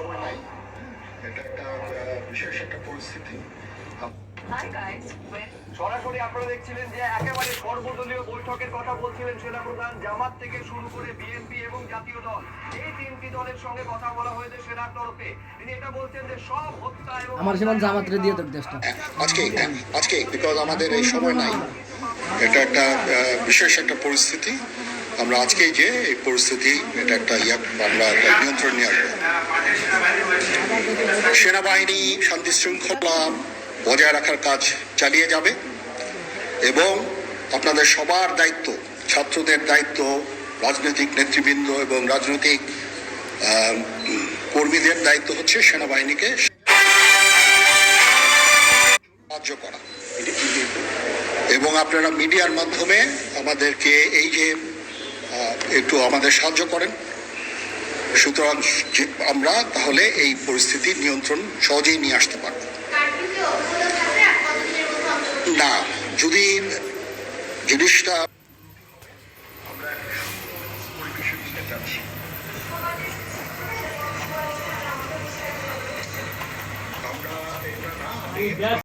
সময় নাই এটা একটা বিশেষ একটা পরিস্থিতি সরাসরি আপনারা দেখছিলেন যে একেবারে সর্বদলীয় বৈঠকের কথা বলছিলেন সেনাপ্রধান জামাত থেকে শুরু করে বিএনপি এবং জাতীয় দল। এই তিনটি দলের সঙ্গে কথা বলা হয়েছে সেনার তরফে। তিনি এটা বলছেন যে সব হত্যা এবং আমার সীমান জামাতরে দিয়ে তোর দেশটা। আজকে আজকে বিকজ আমাদের এই সময় নাই। এটা একটা বিশেষ একটা পরিস্থিতি। আমরা আজকেই যে এই পরিস্থিতি এটা একটা ইয়া আমরা একটা নিয়ন্ত্রণ নিয়ে আসব। সেনাবাহিনী শান্তি শৃঙ্খলা বজায় রাখার কাজ চালিয়ে যাবে এবং আপনাদের সবার দায়িত্ব, ছাত্রদের দায়িত্ব, রাজনৈতিক নেতৃবৃন্দ এবং রাজনৈতিক কর্মীদের দায়িত্ব হচ্ছে সেনাবাহিনীকে সাহায্য করা। এবং আপনারা মিডিয়ার মাধ্যমে আমাদেরকে এই যে একটু আমাদের সাহায্য করেন। সুতরাং আমরা তাহলে এই পরিস্থিতি নিয়ন্ত্রণ সহজেই নিয়ে আসতে পারব। না যদি জিনিসটা না